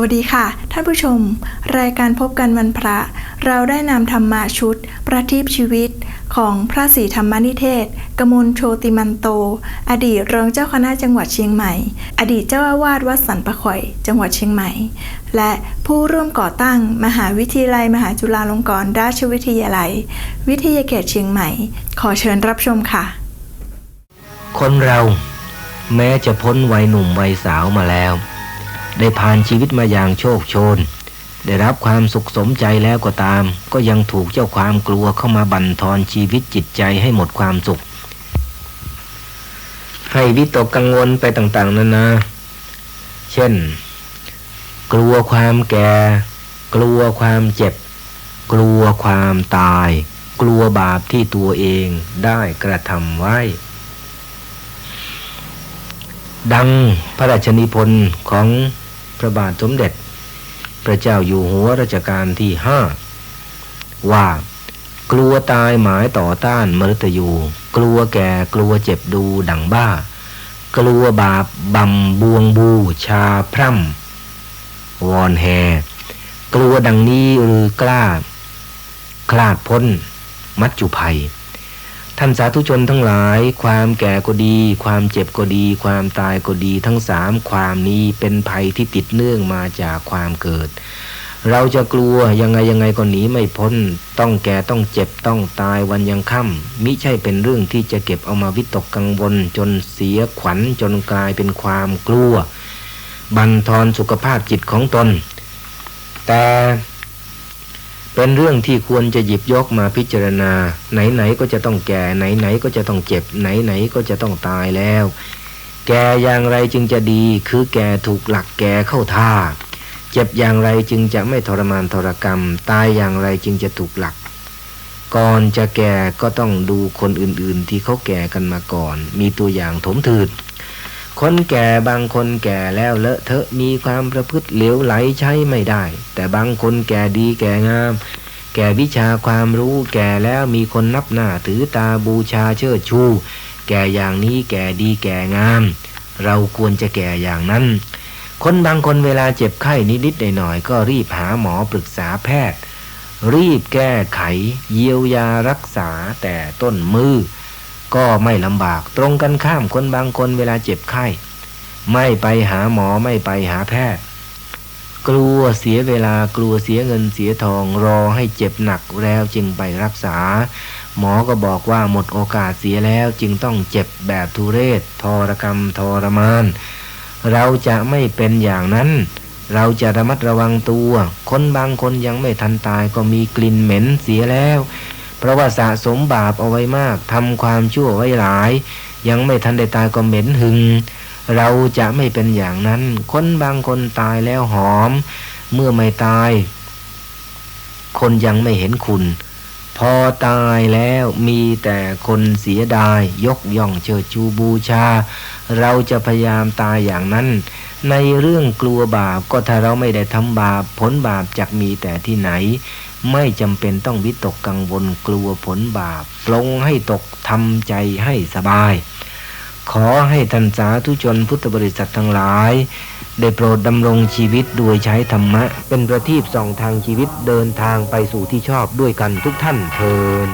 วัสดีค่ะ ท่านผู้ชม รายการพบกันวันพระ เราได้นำธรรมาชุด ประทีปชีวิตของพระศรีธรรมนิเทศ กมลโชติมันโต อดีตรองเจ้าคณะจังหวัดเชียงใหม่ อดีตเจ้าอาวาสวัดสันปะข่อย จังหวัดเชียงใหม่ และผู้ร่วมก่อตั้งมหาวิทยาลัย มหาจุฬาลงกรณราชวิทยาลัย วิทยาเขตเชียงใหม่ ขอเชิญรับชมค่ะ คนเรา แม้จะพ้นวัยหนุ่มวัยสาวมาแล้ว ได้ผ่านชีวิตมาอย่างโชคโชน ได้รับความสุขสมใจแล้วก็ตาม ก็ยังถูกเจ้าความกลัวเข้ามาบั่นทอนชีวิตจิตใจให้หมดความสุข ให้วิตกกังวลไปต่างๆนานา เช่น กลัวความแก่ กลัวความเจ็บ กลัวความตาย กลัวบาปที่ตัวเองได้กระทำไว้ดังพระราชนิพนธ์ของ ระบาทสมเด็จ พระเจ้าอยู่หัวรัชกาลที่ห้าว่ากลัวตายหมายต่อต้านมรตยู กลัวแก่กลัวเจ็บดูดังบ้า กลัวบาปบำบวงบูชาพร่ำวอนแฮกลัวดังนี้หรือกล้า คลาดพ้น มัจจุภัย ท่านสาธุชนทั้งหลาย ความแก่ก็ดี ความเจ็บก็ดี ความตายก็ดี ทั้งสามความนี้เป็นภัยที่ติดเนื่องมาจากความเกิด เราจะกลัวยังไงยังไงก็หนีไม่พ้น ต้องแก่ต้องเจ็บต้องตายวันยังค่ำมิใช่เป็นเรื่องที่จะเก็บเอามาวิตกกังวล จนเสียขวัญจนกลายเป็นความกลัว บันทอนสุขภาพจิตของตน แต่ เป็นเรื่องที่ควรจะหยิบยกมาพิจารณา ไหนๆก็จะต้องแก่ ไหนๆก็จะต้องเจ็บ ไหนๆก็จะต้องตายแล้ว แก่อย่างไรจึงจะดี คือแก่ถูกหลักแก่เข้าท่า เจ็บอย่างไรจึงจะไม่ทรมานทรกรรม ตายอย่างไรจึงจะถูกหลัก ก่อนจะแก่ก็ต้องดูคนอื่นๆ ที่เขาแก่กันมาก่อน มีตัวอย่างถมถืด คนแก่บางคนแก่แล้วเลอะเทอะมีความประพฤติเหลวไหลใช้ไม่ได้ แต่บางคนแก่ดีแก่งาม แก่วิชาความรู้แก่แล้วมีคนนับหน้าถือตาบูชาเชิดชู แก่อย่างนี้แก่ดีแก่งาม เราควรจะแก่อย่างนั้น คนบางคนเวลาเจ็บไข้นิดๆหน่อยๆก็รีบหาหมอปรึกษาแพทย์ รีบแก้ไข เยียวยารักษาแต่ต้นมือ ก็ไม่ลำบาก ตรงกันข้ามคนบางคนเวลาเจ็บไข้ ไม่ไปหาหมอไม่ไปหาแพทย์ กลัวเสียเวลากลัวเสียเงินเสียทองรอให้เจ็บหนักแล้วจึงไปรักษา หมอก็บอกว่าหมดโอกาสเสียแล้วจึงต้องเจ็บแบบทุเรศทรกรรมทรมาน เราจะไม่เป็นอย่างนั้นเราจะระมัดระวังตัว คนบางคนยังไม่ทันตายก็มีกลิ่นเหม็นเสียแล้ว เพราะว่าสะสมบาปเอาไว้มากทำความชั่วไว้หลาย ยังไม่ทันได้ตายก็เหม็นหึง เราจะไม่เป็นอย่างนั้น คนบางคนตายแล้วหอม เมื่อไม่ตาย คนยังไม่เห็นคุณ พอตายแล้วมีแต่คนเสียดาย ยกย่องเชิดชูบูชา เราจะพยายามตายอย่างนั้น ในเรื่องกลัวบาปก็ถ้าเราไม่ได้ทำบาปผลบาปจะมีแต่ที่ไหน ไม่จำเป็นต้องวิตกกังวลกลัวผลบาปปลงให้ตกทำใจให้สบาย ขอให้ท่านสาธุชนพุทธบริษัททั้งหลาย ได้โปรดดำรงชีวิตโดยใช้ธรรมะ เป็นประทีปส่องทางชีวิตเดินทางไปสู่ที่ชอบด้วยกันทุกท่านเทิน